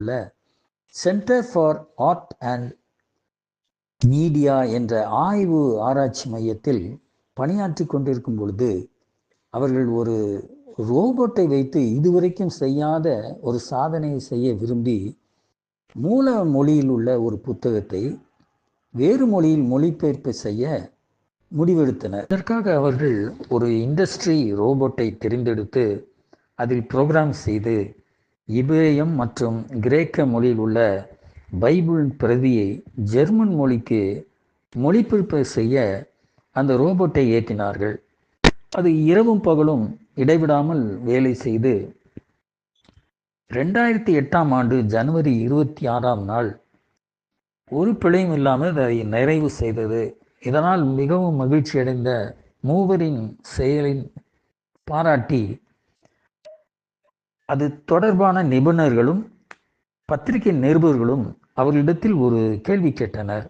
உள்ள centre for art and media என்ற ஆய்வு ஆராய்ச்சி மையத்தில் பணியாற்றி கொண்டிருக்கும் பொழுது அவர்கள் ஒரு ரோபோட்டை வைத்து இதுவரைக்கும் செய்யாத ஒரு சாதனையை செய்ய விரும்பி மூல மொழியில் உள்ள ஒரு புத்தகத்தை வேறு மொழியில் மொழிபெயர்ப்பு செய்ய முடிவெடுத்தனர். இதற்காக அவர்கள் ஒரு இண்டஸ்ட்ரி ரோபோட்டை தெரிந்தெடுத்து அதில் ப்ரோக்ராம் செய்து இபிரேயம் மற்றும் கிரேக்க மொழியில் உள்ள பைபிள் பிரதியை ஜெர்மன் மொழிக்கு மொழிபெயர்ப்பு செய்ய அந்த ரோபோட்டை ஏற்றினார்கள் அது இரவும் பகலும் இடைவிடாமல் வேலை செய்து ரெண்டாயிரத்தி எட்டாம் ஆண்டு ஜனவரி இருபத்தி ஆறாம் நாள் ஒரு பிழையும் இல்லாமல் அதை நிறைவு செய்தது. இதனால் மிகவும் மகிழ்ச்சி அடைந்த மூவரின் செயலின் பாராட்டி அது தொடர்பான நிபுணர்களும் பத்திரிகை நிருபர்களும் அவர்களிடத்தில் ஒரு கேள்வி கேட்டனர்.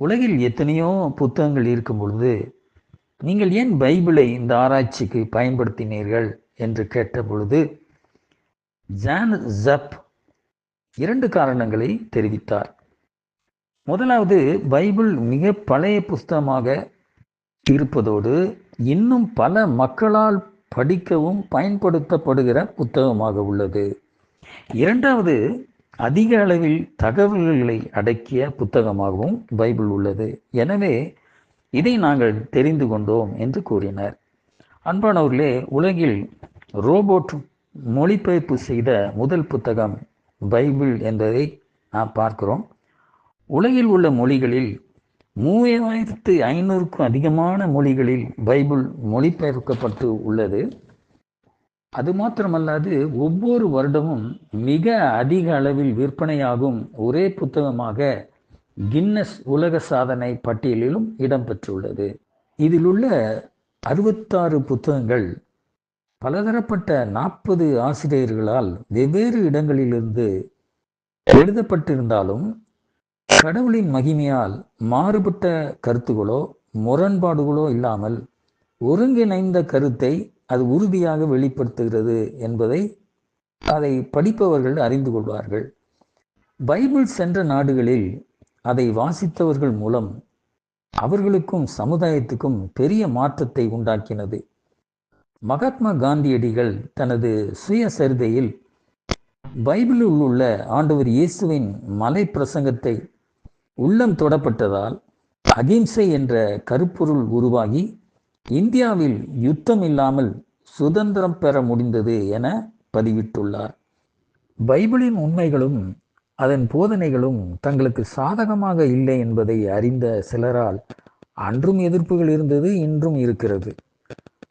உலகில் எத்தனையோ புத்தகங்கள் இருக்கும் பொழுது நீங்கள் ஏன் பைபிளை இந்த ஆராய்ச்சிக்கு பயன்படுத்தினீர்கள் என்று கேட்ட பொழுது ஜான் ஜப் இரண்டு காரணங்களை தெரிவித்தார். முதலாவது பைபிள் மிக பழைய புஸ்தகமாக இருப்பதோடு இன்னும் பல மக்களால் படிக்கவும் பயன்படுத்தப்படுகிற புத்தகமாக உள்ளது. இரண்டாவது அதிக அளவில் தகவல்களை அடக்கிய புத்தகமாகவும் பைபிள் உள்ளது. எனவே இதை நாங்கள் தெரிந்து கொண்டோம் என்று கூறினர். அன்பானவர்களே உலகில் ரோபோட் மொழிபெயர்ப்பு செய்த முதல் புத்தகம் பைபிள் என்பதை நாம் பார்க்கிறோம். உலகில் உள்ள மொழிகளில் மூவாயிரத்து ஐநூறுக்கும் அதிகமான மொழிகளில் பைபிள் மொழிபெயர்க்கப்பட்டு உள்ளது. அது மாத்திரமல்லாது ஒவ்வொரு வருடமும் மிக அதிக அளவில் விற்பனையாகும் ஒரே புத்தகமாக கின்னஸ் உலக சாதனை பட்டியலிலும் இடம்பெற்றுள்ளது. இதில் உள்ள அறுபத்தாறு புத்தகங்கள் பலதரப்பட்ட நாற்பது ஆசிரியர்களால் வெவ்வேறு இடங்களிலிருந்து எழுதப்பட்டிருந்தாலும் கடவுளின் மகிமையால் மாறுபட்ட கருத்துகளோ முரண்பாடுகளோ இல்லாமல் ஒருங்கிணைந்த கருத்தை அது உறுதியாக வெளிப்படுத்துகிறது என்பதை அதை படிப்பவர்கள் அறிந்து கொள்வார்கள். பைபிள் சென்ற நாடுகளில் அதை வாசித்தவர்கள் மூலம் அவர்களுக்கும் சமுதாயத்துக்கும் பெரிய மாற்றத்தை உண்டாக்கினது. மகாத்மா காந்தியடிகள் தனது சுயசரிதையில் பைபிளில் உள்ள ஆண்டவர் இயேசுவின் மலை பிரசங்கத்தை உள்ளம் தொடப்பட்டதால் அகிம்சை என்ற கருப்பொருள் உருவாகி இந்தியாவில் யுத்தம் இல்லாமல் சுதந்திரம் பெற முடிந்தது என பதிவிட்டுள்ளார். பைபிளின் உண்மைகளும் அதன் போதனைகளும் தங்களுக்கு சாதகமாக இல்லை என்பதை அறிந்த சிலரால் அன்றும் எதிர்ப்புகள் இருந்தது இன்றும் இருக்கிறது.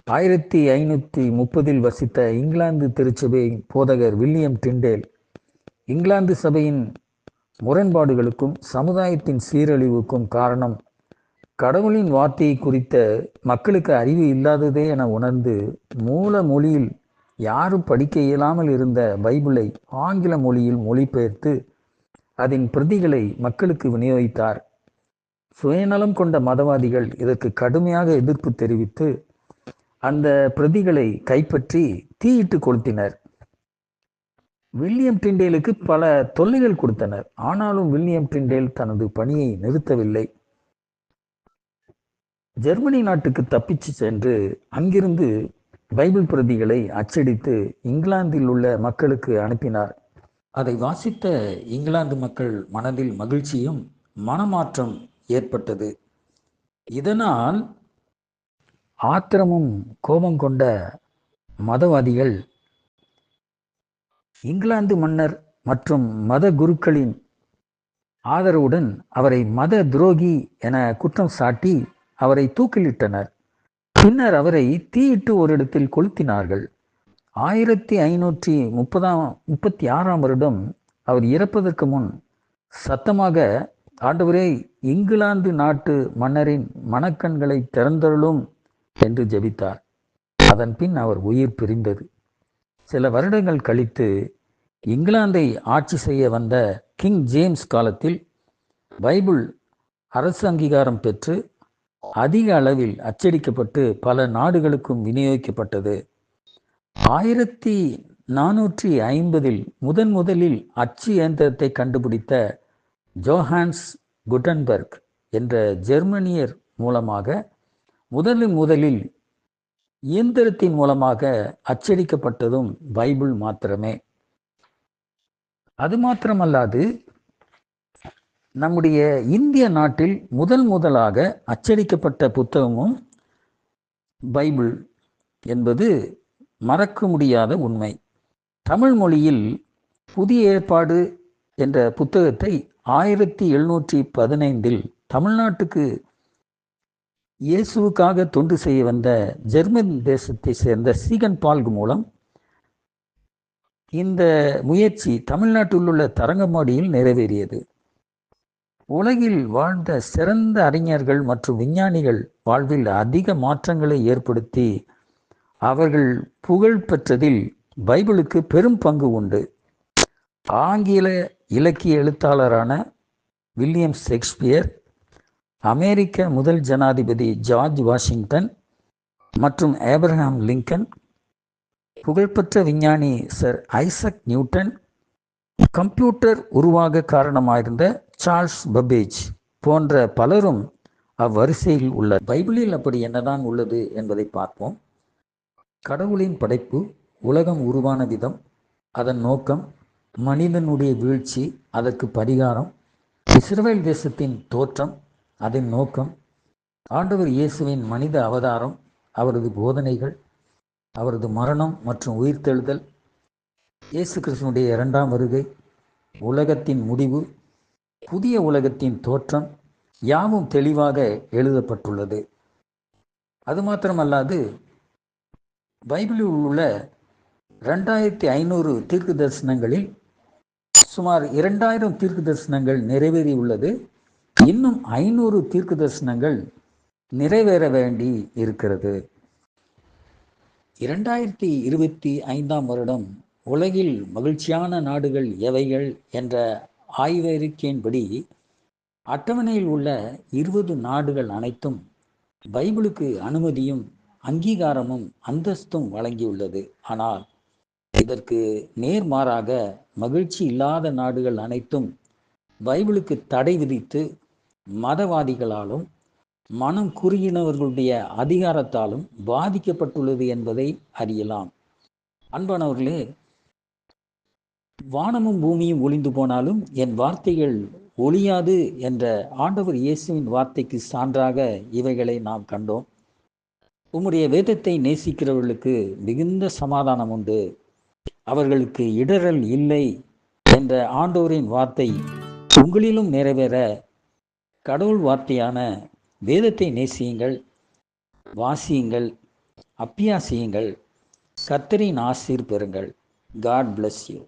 ஆயிரத்தி ஐநூற்றி முப்பதில் வசித்த இங்கிலாந்து திருச்சபை போதகர் வில்லியம் டிண்டேல் இங்கிலாந்து சபையின் முரண்பாடுகளுக்கும் சமுதாயத்தின் சீரழிவுக்கும் காரணம் கடவுளின் வார்த்தையை குறித்த மக்களுக்கு அறிவு இல்லாததே என உணர்ந்து மூல மொழியில் யாரும் படிக்க இயலாமல் இருந்த பைபிளை ஆங்கில மொழியில் மொழிபெயர்த்து அதன் பிரதிகளை மக்களுக்கு விநியோகித்தார். சுயநலம் கொண்ட மதவாதிகள் இதற்கு கடுமையாக எதிர்ப்பு தெரிவித்து அந்த பிரதிகளை கைப்பற்றி தீயிட்டு கொளுத்தினர். வில்லியம் டிண்டேலுக்கு பல தொல்லைகள் கொடுத்தனர். ஆனாலும் வில்லியம் டிண்டேல் தனது பணியை நிறுத்தவில்லை. ஜெர்மனி நாட்டுக்கு தப்பிச்சு சென்று அங்கிருந்து பைபிள் பிரதிகளை அச்சடித்து இங்கிலாந்தில் உள்ள மக்களுக்கு அனுப்பினார். அதை வாசித்த இங்கிலாந்து மக்கள் மனதில் மகிழ்ச்சியும் மனமாற்றம் ஏற்பட்டது. இதனால் ஆத்திரமும் கோபம் கொண்ட மதவாதிகள் இங்கிலாந்து மன்னர் மற்றும் மத குருக்களின் ஆதரவுடன் அவரை மத துரோகி என குற்றம் சாட்டி அவரை தூக்கிலிட்டனர். பின்னர் அவரை தீயிட்டு ஒரு இடத்தில் கொளுத்தினார்கள். ஆயிரத்தி ஐநூற்றி முப்பதாம் முப்பத்தி ஆறாம் வருடம் அவர் இறப்பதற்கு முன் சத்தமாக ஆண்டவரே இங்கிலாந்து நாட்டு மன்னரின் மனக்கண்களை திறந்தருளும் என்று ஜெபித்தார். அதன் பின் அவர் உயிர் பிரிந்தது. சில வருடங்கள் கழித்து இங்கிலாந்தை ஆட்சி செய்ய வந்த கிங் ஜேம்ஸ் காலத்தில் பைபிள் அரசு அங்கீகாரம் பெற்று அதிக அளவில் அச்சடிக்கப்பட்டு பல நாடுகளுக்கும் விநியோகிக்கப்பட்டது. ஆயிரத்தி நானூற்றி ஐம்பதில் முதன் முதலில் அச்சு இயந்திரத்தை கண்டுபிடித்த ஜோஹான்ஸ் குட்டன்பர்க் என்ற ஜெர்மனியர் மூலமாக முதலில் முதலில் இயந்திரத்தின் மூலமாக அச்சடிக்கப்பட்டதும் பைபிள் மாத்திரமே. அது மாத்திரமல்லாது நம்முடைய இந்திய நாட்டில் முதல் முதலாக அச்சடிக்கப்பட்ட புத்தகமும் பைபிள் என்பது மறக்க முடியாத உண்மை. தமிழ் மொழியில் புதிய ஏற்பாடு என்ற புத்தகத்தை ஆயிரத்தி எழுநூற்றி பதினைந்தில் தமிழ்நாட்டுக்கு இயேசுவுக்காக தொண்டு செய்ய வந்த ஜெர்மன் தேசத்தை சேர்ந்த சீகன் பால்க் மூலம் இந்த முயற்சி தமிழ்நாட்டில் உள்ள தரங்கம்பாடியில் நிறைவேறியது. உலகில் வாழ்ந்த சிறந்த அறிஞர்கள் மற்றும் விஞ்ஞானிகள் வாழ்வில் அதிக மாற்றங்களை ஏற்படுத்தி அவர்கள் புகழ் பெற்றதில் பைபிளுக்கு பெரும் பங்கு உண்டு. ஆங்கில இலக்கிய எழுத்தாளரான வில்லியம் ஷேக்ஸ்பியர் அமெரிக்க முதல் ஜனாதிபதி ஜார்ஜ் வாஷிங்டன் மற்றும் ஏப்ரஹாம் லிங்கன் புகழ்பெற்ற விஞ்ஞானி சர் ஐசக் நியூட்டன் கம்ப்யூட்டர் உருவாக காரணமாயிருந்த சார்ல்ஸ் பபேஜ் போன்ற பலரும் அவ்வரிசையில் உள்ள பைபிளில் அப்படி என்னதான் உள்ளது என்பதை பார்ப்போம். கடவுளின் படைப்பு உலகம் உருவான விதம் அதன் நோக்கம் மனிதனுடைய வீழ்ச்சி அதற்கு பரிகாரம் இஸ்ரேல் தேசத்தின் தோற்றம் அதன் நோக்கம் ஆண்டவர் இயேசுவின் மனித அவதாரம் அவரது போதனைகள் அவரது மரணம் மற்றும் உயிர்த்தெழுதல் இயேசு கிருஷ்ணனுடைய இரண்டாம் வருகை உலகத்தின் முடிவு புதிய உலகத்தின் தோற்றம் யாவும் தெளிவாக எழுதப்பட்டுள்ளது. அது மாத்திரமல்லாது பைபிளில் உள்ள ரெண்டாயிரத்தி ஐநூறு தீர்க்கு தரிசனங்களில் சுமார் இரண்டாயிரம் தீர்க்கு தரிசனங்கள் நிறைவேறியுள்ளது. இன்னும் ஐநூறு தீர்க்க தரிசனங்கள் நிறைவேற வேண்டி இருக்கிறது. இரண்டாயிரத்தி இருபத்தி ஐந்தாம் வருடம் உலகில் மகிழ்ச்சியான நாடுகள் எவைகள் என்ற ஆய்வறிக்கையின்படி அட்டவணையில் உள்ள இருபது நாடுகள் அனைத்தும் பைபிளுக்கு அனுமதியும் அங்கீகாரமும் அந்தஸ்தும் வழங்கியுள்ளது. ஆனால் இதற்கு நேர்மாறாக மகிழ்ச்சி இல்லாத நாடுகள் அனைத்தும் பைபிளுக்கு தடை விதித்து மதவாதிகளாலும் மனம் குறுகினவர்களுடைய அதிகாரத்தாலும் பாதிக்கப்பட்டுள்ளது என்பதை அறியலாம். அன்பானவர்களே வானமும் பூமியும் ஒளிந்து போனாலும் என் வார்த்தைகள் ஒளியாது என்ற ஆண்டவர் இயேசுவின் வார்த்தைக்கு சான்றாக இவைகளை நாம் கண்டோம். உம்முடைய வேதத்தை நேசிக்கிறவர்களுக்கு மிகுந்த சமாதானம் உண்டு. அவர்களுக்கு இடரல் இல்லை என்ற ஆண்டோரின் வார்த்தை உங்களிலும் நிறைவேற கடவுள் வார்த்தையான வேதத்தை நேசியுங்கள் வாசியுங்கள் அப்பியாசியுங்கள் கத்தரின் ஆசீர் பெறுங்கள். God bless you